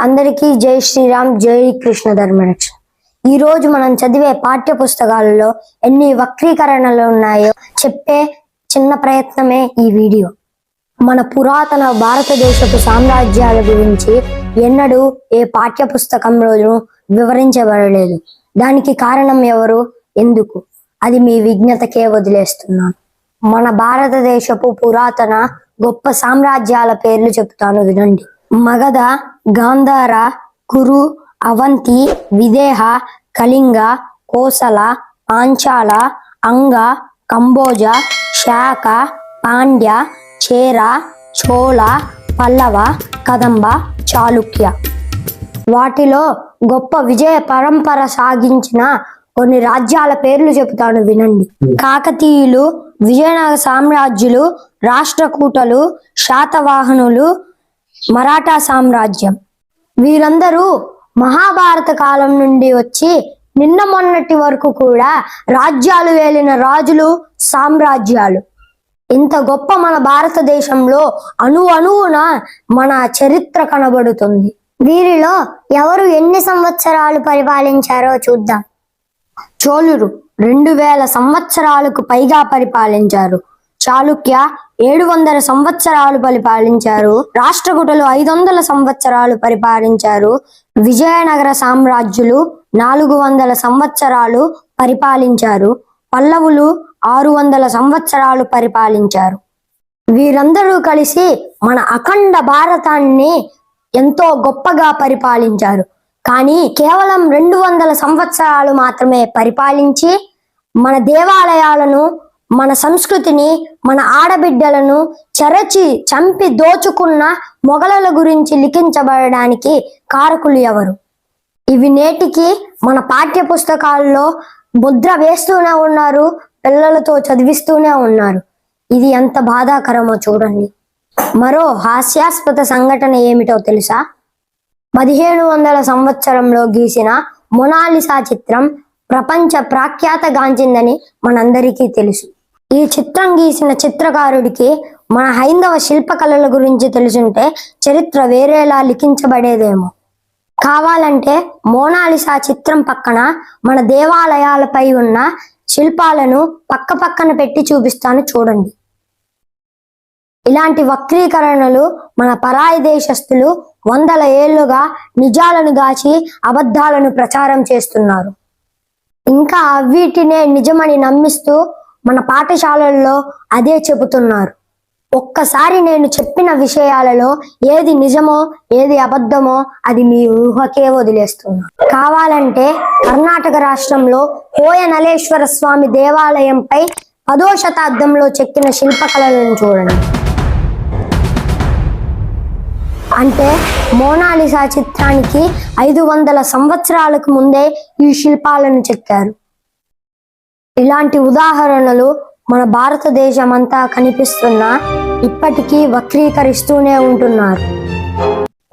అందరికీ జై శ్రీరామ్ జై కృష్ణ ధర్మరక్ష ఈ రోజు మనం చదివే పాఠ్య పుస్తకాలలో ఎన్ని వక్రీకరణలు ఉన్నాయో చెప్పే చిన్న ప్రయత్నమే ఈ వీడియో. మన పురాతన భారతదేశపు సామ్రాజ్యాల గురించి ఎన్నడూ ఏ పాఠ్య పుస్తకంలోనూ వివరించబడలేదు. దానికి కారణం ఎవరు? ఎందుకు? అది మీ విజ్ఞతకే వదిలేస్తున్నాను. మన భారతదేశపు పురాతన గొప్ప సామ్రాజ్యాల పేర్లు చెప్తాను వినండి. మగధ గాంధార కురు అవంతి విదేహ కళింగ కోసల పాంచాల అంగ కంబోజ శాక పాండ్య చేర చోళ పల్లవ కదంబ చాళుక్య. వాటిలో గొప్ప విజయ పరంపర సాగించిన కొన్ని రాజ్యాల పేర్లు చెబుతాను వినండి. కాకతీయులు విజయనగర సామ్రాజ్యులు రాష్ట్రకూటలు శాతవాహనులు మరాఠా సామ్రాజ్యం. వీరందరూ మహాభారత కాలం నుండి వచ్చి నిన్న మొన్నటి వరకు కూడా రాజ్యాలు వేలిన రాజులు సామ్రాజ్యాలు. ఇంత గొప్ప మన భారతదేశంలో అణు అణువున మన చరిత్ర కనబడుతుంది. వీరిలో ఎవరు ఎన్ని సంవత్సరాలు పరిపాలించారో చూద్దాం. చోళులు రెండు వేల సంవత్సరాలకు పైగా పరిపాలించారు. చాళుక్య ఏడు వందల సంవత్సరాలు పరిపాలించారు. రాష్ట్రకూటలు ఐదు వందల సంవత్సరాలు పరిపాలించారు. విజయనగర సామ్రాజ్యులు నాలుగు వందల సంవత్సరాలు పరిపాలించారు. పల్లవులు ఆరు వందల సంవత్సరాలు పరిపాలించారు. వీరందరూ కలిసి మన అఖండ భారతాన్ని ఎంతో గొప్పగా పరిపాలించారు. కానీ కేవలం రెండు వందల సంవత్సరాలు మాత్రమే పరిపాలించి మన దేవాలయాలను మన సంస్కృతిని మన ఆడబిడ్డలను చెరచి చంపి దోచుకున్న మొఘలల గురించి లిఖించబడడానికి కారకులు ఎవరు? ఇవి నేటికి మన పాఠ్య పుస్తకాల్లో ముద్ర వేస్తూనే ఉన్నారు పిల్లలతో చదివిస్తూనే ఉన్నారు. ఇది ఎంత బాధాకరమో చూడండి. మరో హాస్యాస్పద సంఘటన ఏమిటో తెలుసా? పదిహేను వందల సంవత్సరంలో గీసిన మొనాలిసా చిత్రం ప్రపంచ ప్రఖ్యాతగాంచిందని మనందరికీ తెలుసు. ఈ చిత్రం గీసిన చిత్రకారుడికి మన హైందవ శిల్పకళల గురించి తెలుసుంటే చరిత్ర వేరేలా లిఖించబడేదేమో. కావాలంటే మోనాలిసా చిత్రం పక్కన మన దేవాలయాలపై ఉన్న శిల్పాలను పక్క పక్కన పెట్టి చూపిస్తాను చూడండి. ఇలాంటి వక్రీకరణలు మన పరాయి దేశస్థులు వందల ఏళ్ళుగా నిజాలను దాచి అబద్ధాలను ప్రచారం చేస్తున్నారు. ఇంకా వీటినే నిజమని నమ్మిస్తూ మన పాఠశాలల్లో అదే చెబుతున్నారు. ఒక్కసారి నేను చెప్పిన విషయాలలో ఏది నిజమో ఏది అబద్ధమో అది మీ ఊహకే వదిలేస్తున్నా. కావాలంటే కర్ణాటక రాష్ట్రంలో కోయ నలేశ్వర స్వామి దేవాలయంపై పదో శతాబ్దంలో చెక్కిన శిల్పకళలను చూడండి. అంటే మోనాలిసా చిత్రానికి ఐదు వందల సంవత్సరాలకు ముందే ఈ శిల్పాలను చెక్కారు. ఇలాంటి ఉదాహరణలు మన భారతదేశం అంతా కనిపిస్తున్నా ఇప్పటికీ వక్రీకరిస్తూనే ఉంటున్నారు.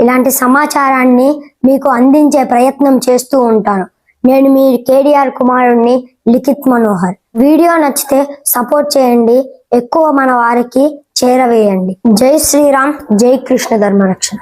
ఇలాంటి సమాచారాన్ని మీకు అందించే ప్రయత్నం చేస్తూ ఉంటాను. నేను మీ కేడిఆర్ కుమారుణ్ణి లిఖిత్ మనోహర్. వీడియో నచ్చితే సపోర్ట్ చేయండి. ఎక్కువ మన వారికి చేరవేయండి. జై శ్రీరామ్ జై కృష్ణ ధర్మరక్షణ.